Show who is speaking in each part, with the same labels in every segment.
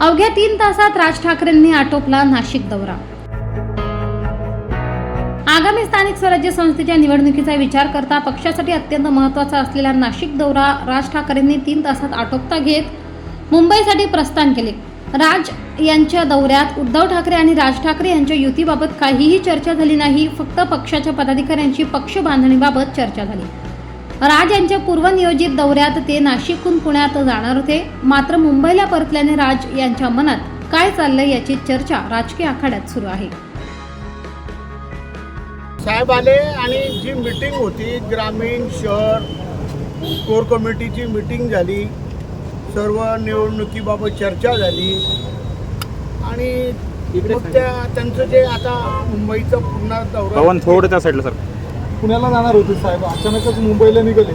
Speaker 1: अवघ्या तीन तासात राज ठाकरेंनी आटोपला नाशिक दौरा. आगामी स्थानिक स्वराज्य संस्थेच्या निवडणुकीचा विचार करता पक्षासाठी अत्यंत महत्त्वाचा असलेला नाशिक दौरा राज ठाकरेंनी तीन तासात आटोपता घेत मुंबईसाठी प्रस्थान केले. राज यांच्या दौऱ्यात उद्धव ठाकरे आणि राज ठाकरे यांच्या युतीबाबत काहीही चर्चा झाली नाही फक्त पक्षाच्या पदाधिकाऱ्यांची पक्ष बांधणीबाबत चर्चा झाली. राज यांच्या पूर्वनियोजित दौऱ्यात ते नाशिकहून पुण्यात जाणार होते. मात्र मुंबईला परतल्याने राज यांच्या मनात काय चाललंय याची चर्चा राजकीय आखाड्यात सुरू आहे.
Speaker 2: साहेब आले आणि जी मीटिंग होती ग्रामीण शहर कोर कमिटीची मीटिंग झाली सर्व निवडणुकीबाबत चर्चा झाली. आणि त्या त्यांचं जे आता मुंबईचं पुन्हा दौरा
Speaker 3: पवन थोडं त्या साईडला सर.
Speaker 4: पुण्याला जाणार होते साहेब. अचानकच मुंबईला निघाले.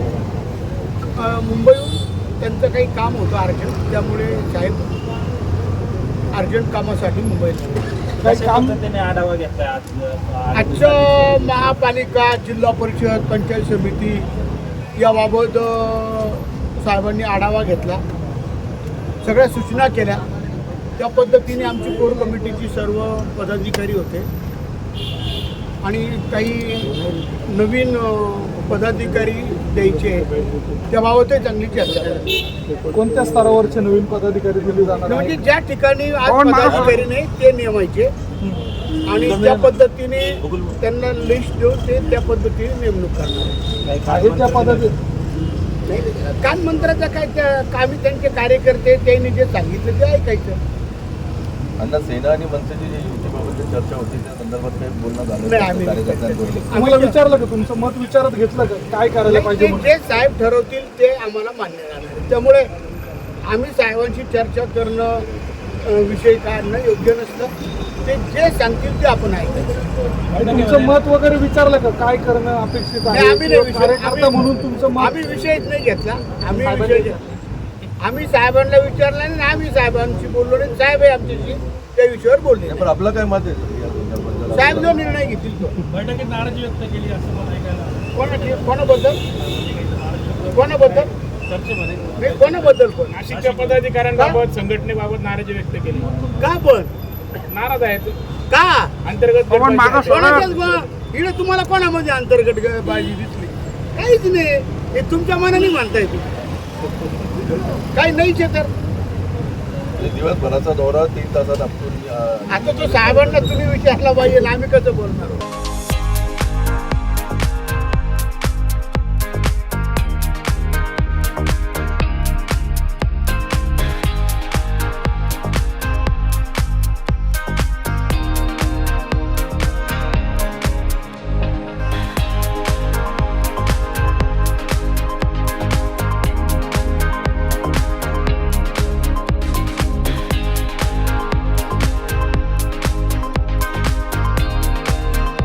Speaker 2: मुंबईहून त्यांचं काही काम होतं अर्जंट. त्यामुळे साहेब अर्जंट कामासाठी मुंबईला.
Speaker 4: काही काम
Speaker 3: आढावा घेतलाय आज
Speaker 2: आजचं महापालिका जिल्हा परिषद पंचायत समिती याबाबत साहेबांनी आढावा घेतला. सगळ्या सूचना केल्या. त्या पद्धतीने आमची कोर कमिटीची सर्व पदाधिकारी होते. आणि काही नवीन पदाधिकारी द्यायचे त्याबाबतही चांगली चर्चा
Speaker 4: कोणत्या स्तरावरचे नवीन पदाधिकारी दिले जाणार
Speaker 2: म्हणजे? ज्या ठिकाणी आज पदाधिकारी नाही ते नेमायचे. आणि त्या पद्धतीने त्यांना लिस्ट देऊन ते त्या पद्धतीने नेमणूक करणार नाही, कान मंत्राचा काय त्या कामी त्यांचे कार्यकर्ते त्यांनी जे सांगितलं ते ऐकायचं.
Speaker 5: अण्णा सेना आणि मनसेची जी चर्चा होती त्या संदर्भात काही बोलणं झालं
Speaker 2: नाही,
Speaker 5: का
Speaker 2: आम्ही-
Speaker 5: कार्यकर्त्यांबरोबर
Speaker 4: तुम्हाला विचारलं का? तुमचं मत विचारत घेतलं का? काय करायला पाहिजे?
Speaker 2: जे साहेब ठरवतील ते आम्हाला मान्य राहणार. त्यामुळे आम्ही साहेबांशी चर्चा करणं विषय काढणं योग्य नसतं ते जे सांगतील ते आपण ऐकायचं.
Speaker 4: आणि तुमचं मत वगैरे विचारलं का? काय करणं अपेक्षित
Speaker 2: नाही,
Speaker 4: आहे?
Speaker 2: आम्ही
Speaker 4: म्हणून तुमचं मत
Speaker 2: आम्ही विषयच नाही घेतला. आम्ही विषय घेतला आम्ही साहेबांना विचारलं आणि आम्ही साहेबांशी बोललो नाही साहेब आहे आमच्याशी त्या विषयावर बोलले.
Speaker 5: पण आपलं काय मत आहे सर या संदर्भात?
Speaker 2: साहेब जो निर्णय घेतील तो.
Speaker 6: बैठकीत नाराजी व्यक्त केली असं मला ऐकायला
Speaker 2: कोणाची? कोणाबद्दल? कोणाबद्दल?
Speaker 6: चर्चेमध्ये
Speaker 2: कोणाबद्दल पण?
Speaker 6: नाशिकच्या पदाधिकाऱ्यांबाबत संघटनेबाबत नाराजी व्यक्त केली.
Speaker 2: का पण?
Speaker 6: नाराज आहेत.
Speaker 2: का?
Speaker 6: अंतर्गत गटबाजी आहे.
Speaker 2: कोणाच्याच इकडे तुम्हाला कोणामध्ये अंतर्गत ग- बाजी दिसली? काहीच नाही. हे तुमच्या मनाने म्हणताय तुम्ही. काही नाहीच आहे तर
Speaker 5: म्हणजे दिवसभराचा दौरा तीन तासात आपण
Speaker 2: आता तो साहेबांना तुम्ही विचारला पाहिजे आम्ही कसं बोलणार?